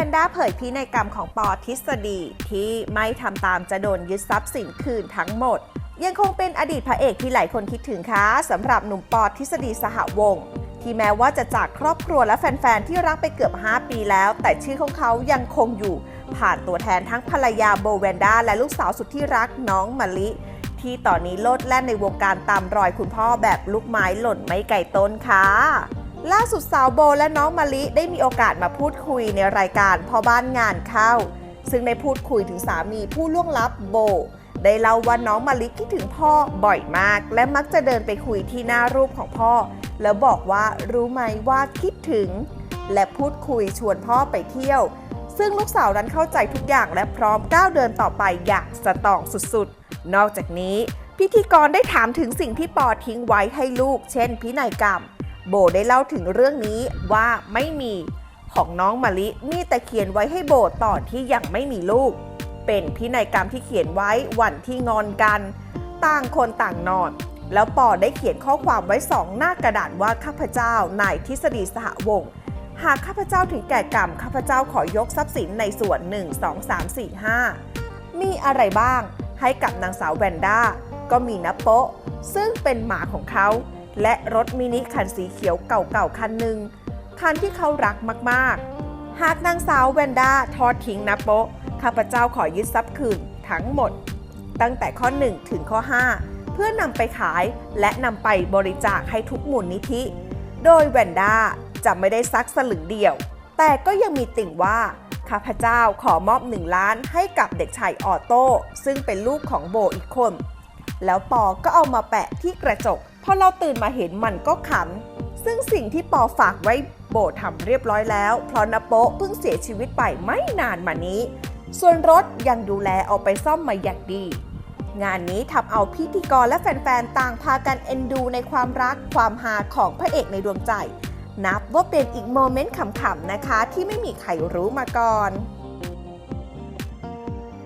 วนด้าเผยพินัยกรรมของปอทฤษฎีที่ไม่ทำตามจะโดนยึดทรัพย์สินคืนทั้งหมด ยังคงเป็นอดีตพระเอกที่หลายคนคิดถึงค่ะสำหรับหนุ่มปอทฤษฎีสหวงศ์ที่แม้ว่าจะจากครอบครัวและแฟน ๆ ที่รักไปเกือบ 5 ปีแล้ว แต่ชื่อของเขายังคงอยู่ ผ่านตัวแทนทั้งภรรยาโบแวนด้าและลูกสาวสุดที่รักน้องมะลิ ที่ตอนนี้โลดแล่นในวงการตามรอยคุณพ่อแบบลูกไม้หล่นไม่ไก่ต้นค่ะ ล่าสุดสาวโบและน้องมะลิได้มีโอกาสมาพูดคุยในรายการพ่อบ้านงานเข้า ซึ่งได้พูดคุยถึงสามีผู้ล่วงลับโบ ได้เล่าว่าน้องมะลิคิดถึงพ่อบ่อยมาก และมักจะเดินไปคุยที่หน้ารูปของพ่อ แล้วบอกว่ารู้ไหมว่าคิดถึง และพูดคุยชวนพ่อไปเที่ยว ซึ่งลูกสาวนั้นเข้าใจทุกอย่างและพร้อมก้าวเดินต่อไปอย่างสตองสุดๆ นอกจากนี้ พิธีกรได้ถามถึงสิ่งที่ปอทิ้งไว้ให้ลูก เช่น พินัยกรรม โบได้เล่าถึงเรื่องนี้ว่าไม่มีของน้องมะลิมีแต่เขียนไว้ให้โบตอนที่ยังไม่มีลูก เป็นพินัยกรรมที่เขียนไว้วันที่งอนกัน ต่างคนต่างนอน แล้วปอได้เขียนข้อความไว้สองหน้ากระดาษว่าข้าพเจ้านายทฤษฎีสหวงศ์หากข้าพเจ้าถึงแก่กรรมข้าพเจ้าขอยกทรัพย์สินในส่วน 1 2 3 4 5 มีอะไรบ้างให้กับนางสาวแวนด้าก็มีนโปะซึ่งเป็นหมาของเขา และรถมินิคันสีเขียวเก่าๆคันหนึ่งคันที่เขารักมากๆ หากนางสาวแวนด้าทอดทิ้งนโปะข้าพเจ้าขอยึดทรัพย์คืนทั้งหมด ตั้งแต่ข้อ 1 ถึงข้อ 5 เพื่อนำไปขายและนำไปบริจาคให้ทุกมูลนิธิ โดยแวนด้าจะไม่ได้ซักสลึงเดียว แต่ก็ยังมีติ่งว่าข้าพเจ้าขอมอบ1ล้านให้กับเด็กชายออโต้ซึ่งเป็นลูกของโบอีกคน แล้วปอก็เอามาแปะที่กระจก อเราตื่นมาเห็นมันก็ขำ ซึ่งสิ่งที่ปอฝากไว้โบทำเรียบร้อยแล้ว เพราะนโปะเพิ่งเสียชีวิตไปไม่นานมานี้ ส่วนรถยังดูแลเอาไปซ่อมมาอย่างดี งานนี้ทำเอาพิธีกรและแฟนๆ ต่างพากันเอ็นดูในความรักความฮาของพระเอกในดวงใจ นับว่าเป็นอีกโมเมนต์ขำๆนะคะที่ไม่มีใครรู้มาก่อน